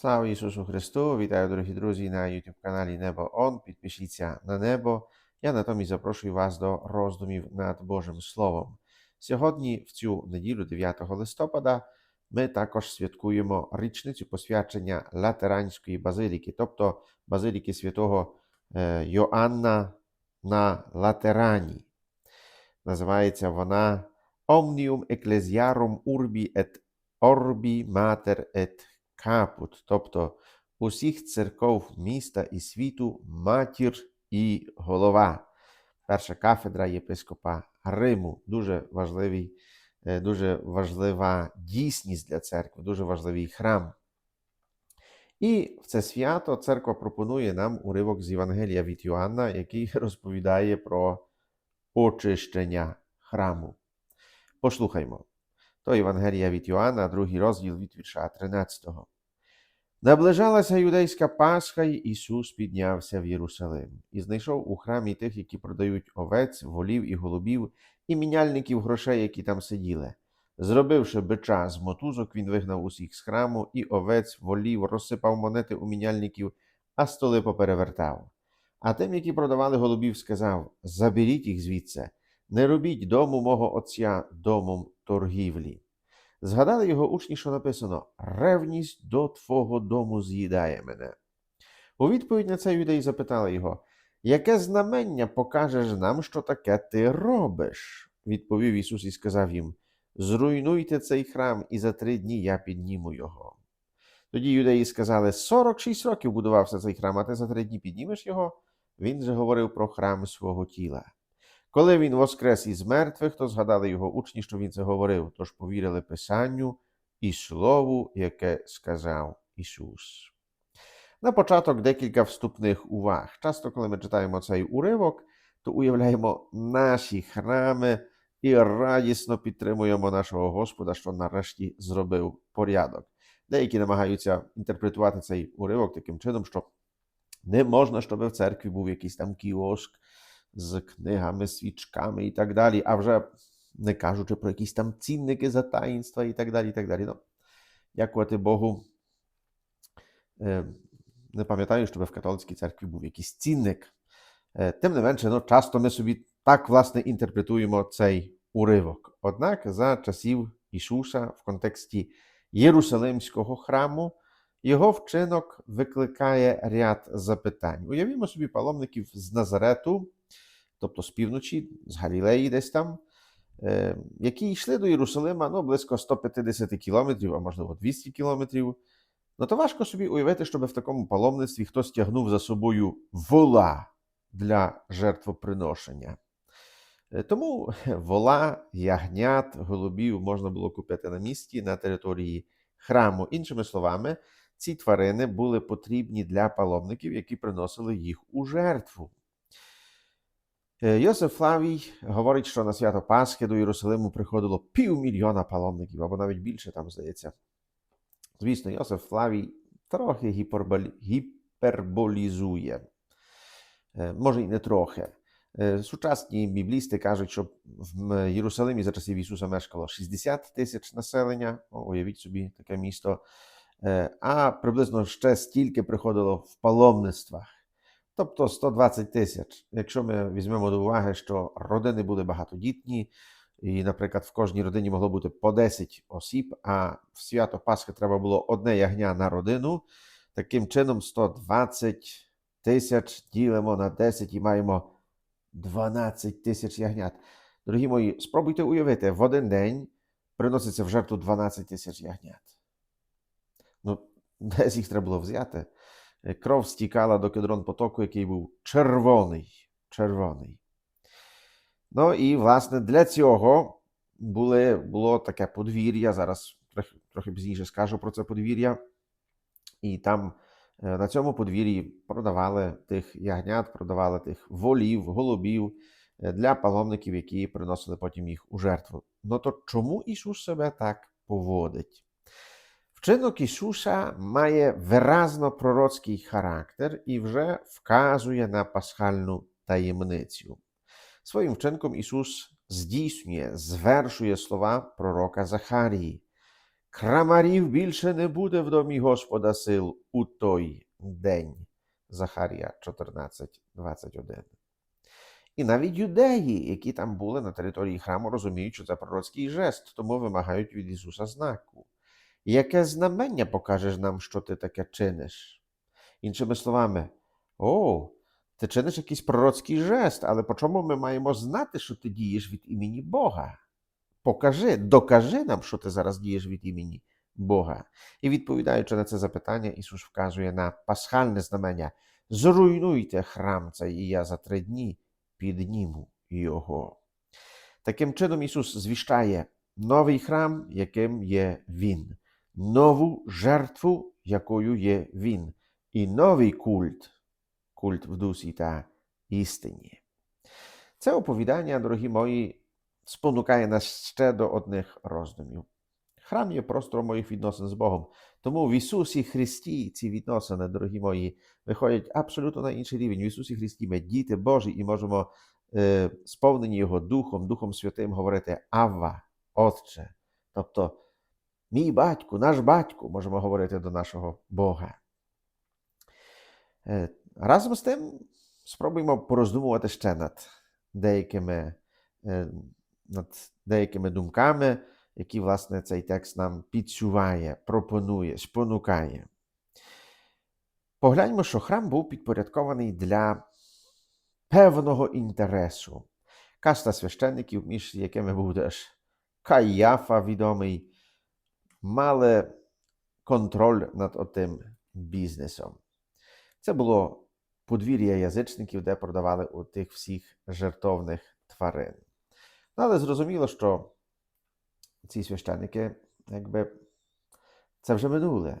Слава Ісусу Христу! Вітаю, дорогі друзі, на YouTube каналі Небо Он. Підпишіться на небо. Я натомість запрошую вас до роздумів над Божим Словом. Сьогодні, в цю неділю, 9 листопада, ми також святкуємо річницю посвячення Латеранської базиліки, тобто базиліки святого е, Йоанна на Латерані. Називається вона Omnium Ecclesiarum Urbi et Orbi Mater et Caput, тобто усіх церков міста і світу матір і голова. Перша кафедра єпископа Риму. Дуже важливий, е, дуже важлива дійсність для церкви, дуже важливий храм. І в це свято церква пропонує нам уривок з Євангелія від Йоанна, який розповідає про очищення храму. Послухаймо. То Євангелія від Йоанна, другий розділ від вірша 13. Наближалася юдейська Пасха, і Ісус піднявся в Єрусалим і знайшов у храмі тих, які продають овець, волів і голубів, і міняльників грошей, які там сиділи. Зробивши бича з мотузок, він вигнав усіх з храму, і овець, волів, розсипав монети у міняльників, а столи поперевертав. А тим, які продавали голубів, сказав: Заберіть їх звідси, не робіть дому мого отця домом торгівлі. Згадали його учні, що написано: Ревність до твого дому з'їдає мене. У відповідь на це юдеї запитали його: Яке знамення покажеш нам, що таке ти робиш? Відповів Ісус і сказав їм: Зруйнуйте цей храм, і за три дні я підніму його. Тоді юдеї сказали: 46 років будувався цей храм, а ти за три дні піднімеш його? Він же говорив про храм свого тіла. Коли він воскрес із мертвих, то згадали його учні, що він це говорив, тож повірили Писанню і Слову, яке сказав Ісус. На початок декілька вступних уваг. Часто, коли ми читаємо цей уривок, то уявляємо наші храми і радісно підтримуємо нашого Господа, що нарешті зробив порядок. Деякі намагаються інтерпретувати цей уривок таким чином, що не можна, щоб в церкві був якийсь там кіоск з книгами, свічками і так далі, а вже не кажучи про якісь там цінники за таїнства і так далі. і так далі. Ну, Дякувати Богу. Е, Не пам'ятаю, щоб в католицькій церкві був якийсь цінник. Е, Тим не менше, ну, часто ми собі так власне інтерпретуємо цей уривок. Однак за часів Ісуса в контексті Єрусалимського храму його вчинок викликає ряд запитань. Уявімо собі паломників з Назарету, тобто з півночі, з Галілеї десь там, е, які йшли до Єрусалима ну, близько 150 кілометрів, а можливо 200 кілометрів. Ну то важко собі уявити, щоб в такому паломництві хтось тягнув за собою вола для жертвоприношення. Е, Тому вола, ягнят, голубів можна було купити на місці на території храму. Іншими словами, ці тварини були потрібні для паломників, які приносили їх у жертву. Е, Йосиф Флавій говорить, що на свято Пасхи до Єрусалиму приходило півмільйона паломників, або навіть більше там, здається. Звісно, Йосиф Флавій трохи гіперболі... гіперболізує. Е, Може, і не трохи. Е, Сучасні біблісти кажуть, що в Єрусалимі за часів Ісуса мешкало 60 тисяч населення. Уявіть собі таке місто. А приблизно ще стільки приходило в паломництвах. Тобто 120 тисяч. Якщо ми візьмемо до уваги, що родини були багатодітні, і, наприклад, в кожній родині могло бути по 10 осіб, а в свято Пасхи треба було одне ягня на родину. Таким чином, 120 тисяч ділимо на 10 і маємо 12 тисяч ягнят. Дорогі мої, спробуйте уявити, в один день приноситься в жертву 12 тисяч ягнят. Ну, десь їх треба було взяти. Е, Кров стікала до кедрон потоку, який був червоний. червоний. Ну і, власне, для цього були, було таке подвір'я. Зараз трохи, пізніше скажу про це подвір'я. І там е, на цьому подвір'ї продавали тих ягнят, продавали тих волів, голубів е, для паломників, які приносили потім їх у жертву. Ну то чому Ісус себе так поводить? Вчинок Ісуса має виразно пророцький характер і вже вказує на пасхальну таємницю. Своїм вчинком Ісус здійснює, звершує слова пророка Захарії. Крамарів більше не буде в домі Господа сил у той день. Захарія 14, 21. І навіть юдеї, які там були на території храму, розуміють, що це пророцький жест, тому вимагають від Ісуса знаку. Яке знамення покажеш нам, що ти таке чиниш? Іншими словами, о, ти чиниш якийсь пророцький жест, але по чому ми маємо знати, що ти дієш від імені Бога? Покажи, докажи нам, що ти зараз дієш від імені Бога. І відповідаючи на це запитання, Ісус вказує на пасхальне знамення: зруйнуйте храм цей, і я за три дні підніму його. Таким чином, Ісус звіщає новий храм, яким є Він, нову жертву, якою є Він, і новий культ, культ в дусі та істині. Це оповідання, дорогі мої, спонукає нас ще до одних роздумів. Храм є простором моїх відносин з Богом. Тому в Ісусі Христі ці відносини, дорогі мої, виходять абсолютно на інший рівень. В Ісусі Христі ми діти Божі і можемо, е, сповнені Його Духом, Духом Святим, говорити Авва, Отче. Тобто, мій батько, наш батько, можемо говорити до нашого Бога. Е, разом з тим, спробуємо пороздумувати ще над деякими, е, над деякими думками, які, власне, цей текст нам підсуває, пропонує, спонукає. Погляньмо, що храм був підпорядкований для певного інтересу. Каста священників, між якими був теж Каїафа відомий, мали контроль над отим бізнесом. Це було подвір'я язичників, де продавали у тих всіх жертовних тварин. Ну, але зрозуміло, що ці священники, якби це вже минуле.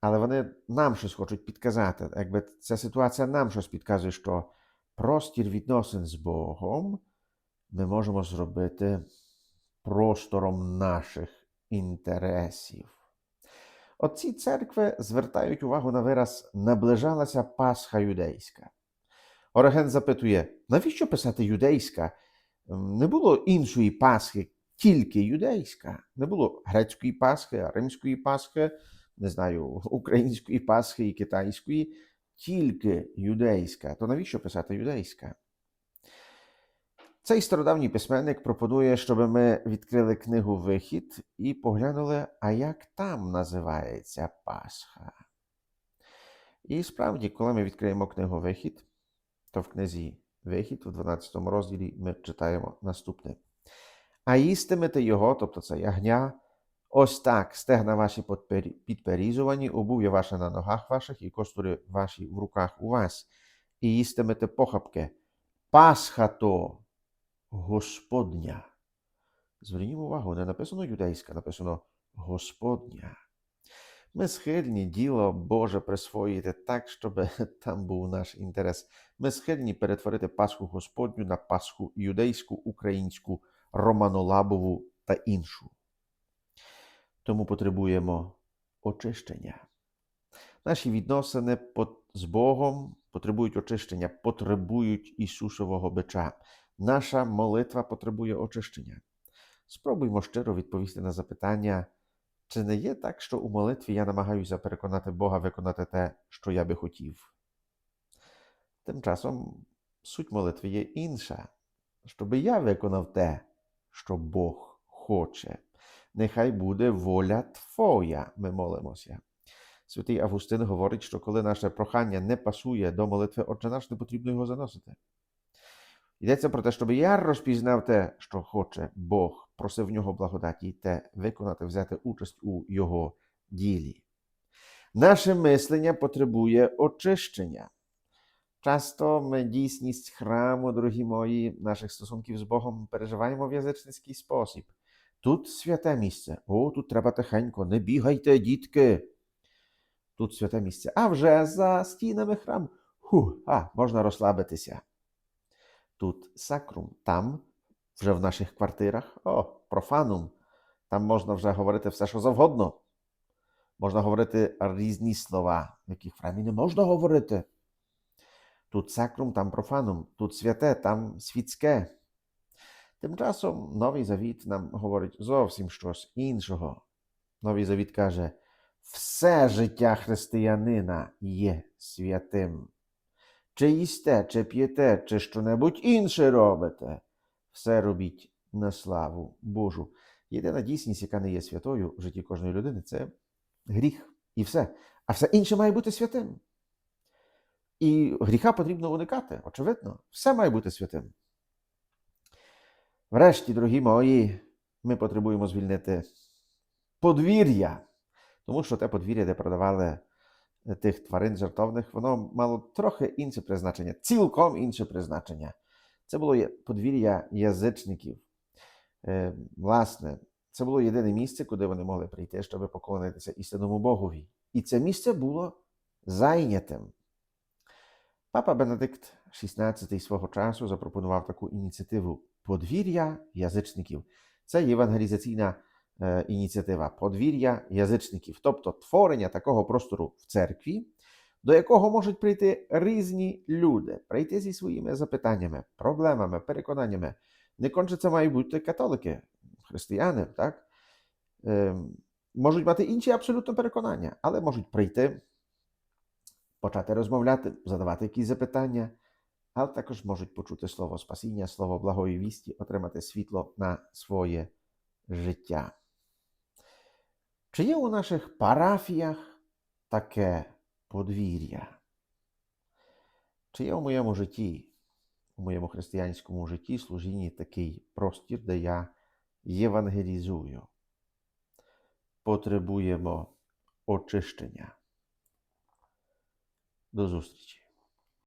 Але вони нам щось хочуть підказати. Якби ця ситуація нам щось підказує, що простір відносин з Богом ми можемо зробити простором наших інтересів. Оці церкви звертають увагу на вираз наближалася Пасха юдейська. Ороген запитує, навіщо писати юдейська? Не було іншої Пасхи, тільки юдейська. Не було грецької Пасхи, римської Пасхи, не знаю, української Пасхи і китайської, тільки юдейська. То навіщо писати юдейська? Цей стародавній письменник пропонує, щоб ми відкрили книгу Вихід і поглянули, а як там називається Пасха. І справді, коли ми відкриємо книгу Вихід, то в книзі Вихід, у 12 розділі, ми читаємо наступне. А їстимете його, тобто це ягня, ось так, стегна ваші підперізувані, обув'я ваше на ногах ваших і костури ваші в руках у вас, і їстимете похапки. Пасха то Господня. Звернімо увагу, не написано юдейська, написано Господня. Ми схильні діло Боже присвоїти так, щоб там був наш інтерес. Ми схильні перетворити Пасху Господню на Пасху юдейську, українську, романолабову та іншу. Тому потребуємо очищення. Наші відносини з Богом потребують очищення, потребують Ісусового бича. Наша молитва потребує очищення. Спробуймо щиро відповісти на запитання, чи не є так, що у молитві я намагаюся переконати Бога виконати те, що я би хотів. Тим часом суть молитви є інша, щоби я виконав те, що Бог хоче. Нехай буде воля Твоя, ми молимося. Святий Августин говорить, що коли наше прохання не пасує до молитви, отже наш не потрібно його заносити. Йдеться про те, щоб я розпізнав те, що хоче Бог, просив в нього благодаті, те виконати, взяти участь у Його ділі. Наше мислення потребує очищення. Часто ми дійсність храму, дорогі мої, наших стосунків з Богом переживаємо в язичницький спосіб. Тут святе місце. О, тут треба тихенько, не бігайте, дітки. Тут святе місце. А вже за стінами храму. Ху, а, можна розслабитися. Тут сакрум, там, вже в наших квартирах, о, профанум. Там можна вже говорити все, що завгодно. Можна говорити різні слова, яких в храмі не можна говорити. Тут сакрум, там профанум, тут святе, там світське. Тим часом Новий Завіт нам говорить зовсім щось іншого. Новий Завіт каже: все життя християнина є святим. Чи їсте, чи п'єте, чи що-небудь інше робите, все робіть на славу Божу. Єдина дійсність, яка не є святою в житті кожної людини, це гріх. І все. А все інше має бути святим. І гріха потрібно уникати, очевидно. Все має бути святим. Врешті, дорогі мої, ми потребуємо звільнити подвір'я, тому що те подвір'я, де продавали тих тварин жартовних, воно мало трохи інше призначення, цілком інше призначення. Це було подвір'я язичників. Е, Власне, це було єдине місце, куди вони могли прийти, щоб поклонитися істинному Богові. І це місце було зайнятим. Папа Бенедикт XVI свого часу запропонував таку ініціативу подвір'я язичників. Це євангелізаційна ініціатива подвір'я язичників, тобто творення такого простору в церкві, до якого можуть прийти різні люди, прийти зі своїми запитаннями, проблемами, переконаннями. Не конче це мають бути католики, християни, так? Е, можуть мати інші абсолютно переконання, але можуть прийти, почати розмовляти, задавати якісь запитання, але також можуть почути слово спасіння, слово благої вісті, отримати світло на своє життя. Чи є у наших парафіях таке подвір'я? Чи є у моєму житті, у моєму християнському житті служінні такий простір, де я євангелізую? Потребуємо очищення. До зустрічі!